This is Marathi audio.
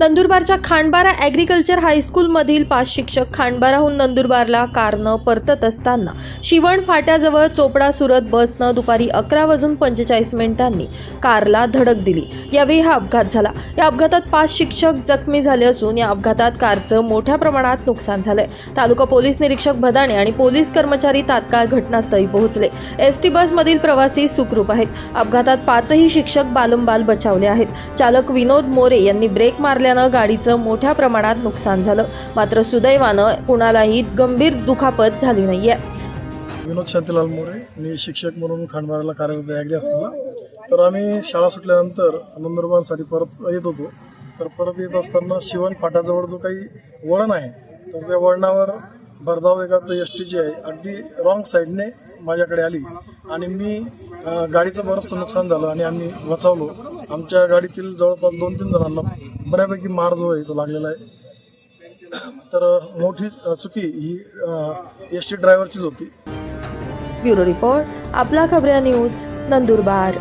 नंदुरबारच्या खांडबारा ॲग्रिकल्चर हायस्कूलमधील पाच शिक्षक खांडबाराहून नंदुरबारला कारनं परतत असताना शिवण फाट्याजवळ चोपडा सुरत बसनं दुपारी अकरा वाजून पंचेचाळीस मिनिटांनी कारला धडक दिली. यावेळी हा अपघात झाला. या अपघातात पाच शिक्षक जखमी झाले असून या अपघातात कारचं मोठ्या प्रमाणात नुकसान झालंय. तालुका पोलीस निरीक्षक भदाणे आणि पोलीस कर्मचारी तात्काळ घटनास्थळी पोहोचले. एस टी बसमधील प्रवासी सुखरूप आहेत. अपघातात पाचही शिक्षक बालंबाल बचावले आहेत. चालक विनोद मोरे यांनी ब्रेक मारले असल्यानं गाडीचं मोठ्या प्रमाणात नुकसान झालं. मात्र सुदैवानं कुणालाही गंभीर दुखापत झाली नाहीये. विनोद शांतीलाल मोरे मी शिक्षक म्हणून खांडबाराला कार्यरत आहे ॲग्री तर आम्ही शाळा सुटल्यानंतर नंदुरबारसाठी परत येत होतो. तर परत येत असताना शिवण फाटाजवळ जो काही वळण आहे तर त्या वळणावर भरधाव एका एस जी आहे. अगदी रॉंग साईडने माझ्याकडे आली. आणि मी गाडीचं बरंचसं नुकसान झालं आणि आम्ही वाचवलो आमच्या गाडीतील जवळपास दोन तीन जणांना बऱ्यापैकी मार जो आहे तो लागलेला आहे. तर मोठी चुकी ही एस टी ड्रायव्हरचीच होती. ब्युरो रिपोर्ट आपला खबऱ्या न्यूज नंदुरबार.